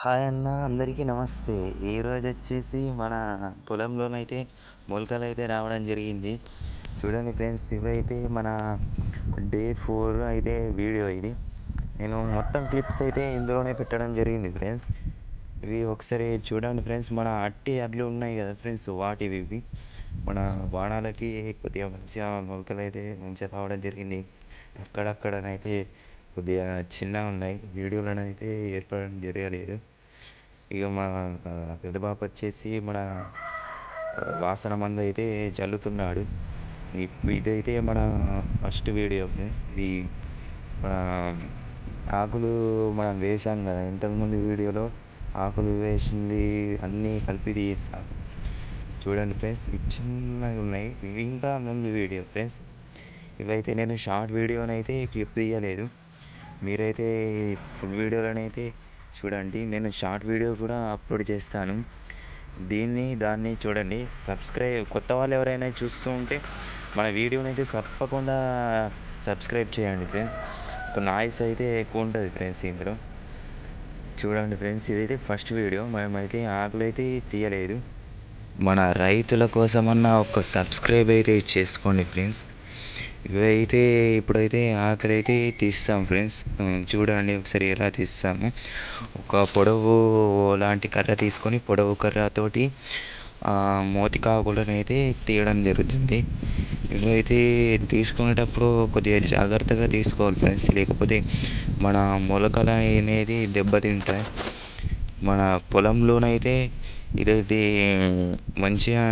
Hi అన్న అందరికీ నమస్తే. ఈరోజు వచ్చేసి మన పొలంలోనైతే మొలకలు అయితే రావడం జరిగింది. చూడండి ఫ్రెండ్స్ ఇవైతే మన డే ఫోర్ అయితే వీడియో ఇది. నేను మొత్తం క్లిప్స్ అయితే ఇందులోనే పెట్టడం జరిగింది ఫ్రెండ్స్. ఇవి ఒకసారి చూడండి ఫ్రెండ్స్ మన అట్టి అడ్లు ఉన్నాయి కదా ఫ్రెండ్స్ వాటివి ఇవి. మన బాణాలకి కొద్దిగా మంచిగా మొలకలు అయితే మంచిగా రావడం జరిగింది. అక్కడక్కడనైతే కొద్దిగా చిన్నగా ఉన్నాయి. వీడియోలను అయితే ఏర్పడడం జరగలేదు. ఇక మా పెద్ద బాబు వచ్చేసి మన వాసన మందు అయితే చల్లుతున్నాడు ఇదైతే మన ఫస్ట్ వీడియో ఫ్రెండ్స్. ఇది మన ఆకులు మనం వేసాం కదా ఇంతకుముందు వీడియోలో ఆకులు వేసింది అన్నీ కలిపి తీస్తాం చూడండి ఫ్రెండ్స్ ఇవి చిన్నగా ఉన్నాయి. ఇవి ఇంకా ముందు వీడియో ఫ్రెండ్స్. ఇవైతే నేను షార్ట్ వీడియోనైతే క్లిప్ తీయలేదు. మీరైతే ఫుల్ వీడియోలనైతే చూడండి. నేను షార్ట్ వీడియో కూడా అప్లోడ్ చేస్తాను. దీన్ని దాన్ని చూడండి. సబ్స్క్రైబ్ కొత్త వాళ్ళు ఎవరైనా చూస్తూ ఉంటే మన వీడియోని అయితే తప్పకుండా సబ్స్క్రైబ్ చేయండి ఫ్రెండ్స్. ఒక నాయిస్ అయితే ఎక్కువ ఉంటుంది ఫ్రెండ్స్ ఇందులో. చూడండి ఫ్రెండ్స్ ఇదైతే ఫస్ట్ వీడియో. మేమైతే ఆకులు అయితే తీయలేదు. మన రైతుల కోసమన్నా ఒక సబ్స్క్రైబ్ అయితే చేసుకోండి ఫ్రెండ్స్. ఇవైతే ఇప్పుడైతే ఆకలి అయితే తీస్తాం ఫ్రెండ్స్. చూడండి ఒకసారి ఎలా తీస్తాము. ఒక పొడవు లాంటి కర్ర తీసుకొని పొడవు కర్రతోటి మోతికాకులను అయితే తీయడం జరుగుతుంది. ఇవైతే తీసుకునేటప్పుడు కొద్దిగా జాగ్రత్తగా తీసుకోవాలి ఫ్రెండ్స్. లేకపోతే మన మొలకలు అనేది దెబ్బతింటాయి. మన పొలంలోనైతే ఇదైతే మంచిగా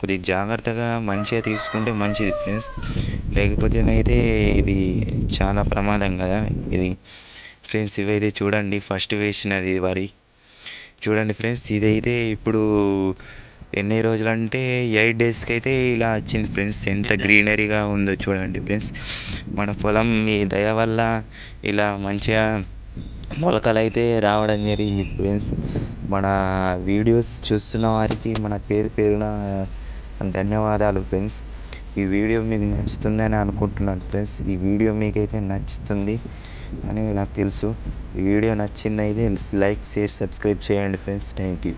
కొద్దిగా జాగ్రత్తగా మంచిగా తీసుకుంటే మంచిది ఫ్రెండ్స్. లేకపోతేనైతే ఇది చాలా ప్రమాదం కదా. ఇది ఫ్రెండ్స్ ఇవైతే చూడండి ఫస్ట్ వేసినది వరి. చూడండి ఫ్రెండ్స్ ఇదైతే ఇప్పుడు ఎన్ని రోజులు అంటే ఎయిట్ డేస్కి అయితే ఇలా వచ్చింది ఫ్రెండ్స్. ఎంత గ్రీనరీగా ఉందో చూడండి ఫ్రెండ్స్. మన పొలం మీ దయ వల్ల ఇలా మంచిగా మొలకలు అయితే రావడం జరిగింది ఫ్రెండ్స్. మన వీడియోస్ చూస్తున్న వారికి మన పేరు పేరున ధన్యవాదాలు ఫ్రెండ్స్ ఈ వీడియో మీకు నచ్చుతుందని అనుకుంటున్నాను ఫ్రెండ్స్ ఈ వీడియో మీకైతే నచ్చుతుంది అని నాకు తెలుసు. ఈ వీడియో నచ్చిందైతే లైక్ షేర్ సబ్స్క్రైబ్ చేయండి ఫ్రెండ్స్ థ్యాంక్ యూ